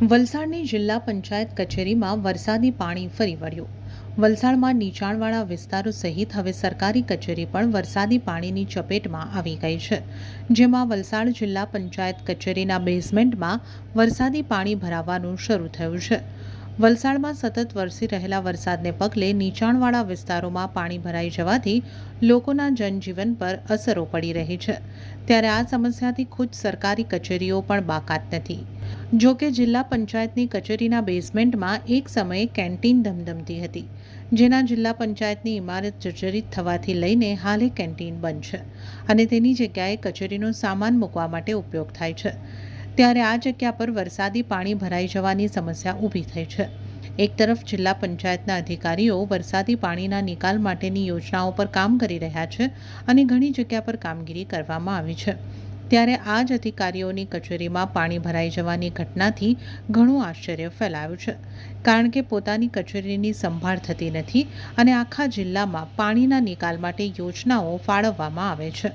વલસાડની જિલ્લા પંચાયત કચેરીમાં વરસાદી પાણી ફરી વળ્યું. વલસાડમાં નીચાણવાળા વિસ્તારો સહિત હવે સરકારી કચેરી પણ વરસાદી પાણીની ચપેટમાં આવી ગઈ છે. જેમાં વલસાડ જિલ્લા પંચાયત કચેરીના બેઝમેન્ટમાં વરસાદી પાણી ભરાવાનું શરૂ થયું છે. વલસાડમાં સતત વરસી રહેલા વરસાદને પગલે નીચાણવાળા વિસ્તારોમાં પાણી ભરાઈ જવાથી લોકોના જનજીવન પર અસરો પડી રહી છે. ત્યારે આ સમસ્યાથી ખુદ સરકારી કચેરીઓ પણ બાકાત નથી. જો કે જિલ્લા પંચાયતની કચેરીના બેઝમેન્ટમાં એક સમયે કેન્ટીન ધમધમતી હતી, જેના જિલ્લા પંચાયતની ઇમારત જર્જરિત થવાથી લઈને હાલે કેન્ટીન બંધ છે અને તેની જગ્યાએ કચેરીનો સામાન મૂકવા માટે ઉપયોગ થાય છે. ત્યારે આ જગ્યા પર વરસાદી પાણી ભરાઈ જવાની સમસ્યા ઊભી થઈ છે. એક તરફ જિલ્લા પંચાયતના અધિકારીઓ વરસાદી પાણીના નિકાલ માટેની યોજનાઓ પર કામ કરી રહ્યા છે અને ઘણી જગ્યા પર કામગીરી કરવામાં આવી છે. ત્યારે આ જ અધિકારીઓની કચેરીમાં પાણી ભરાઈ જવાની ઘટનાથી ઘણું આશ્ચર્ય ફેલાયું છે. કારણ કે પોતાની કચેરીની સંભાળ થતી નથી અને આખા જિલ્લામાં પાણીના નિકાલ માટે યોજનાઓ ફાળવવામાં આવે છે.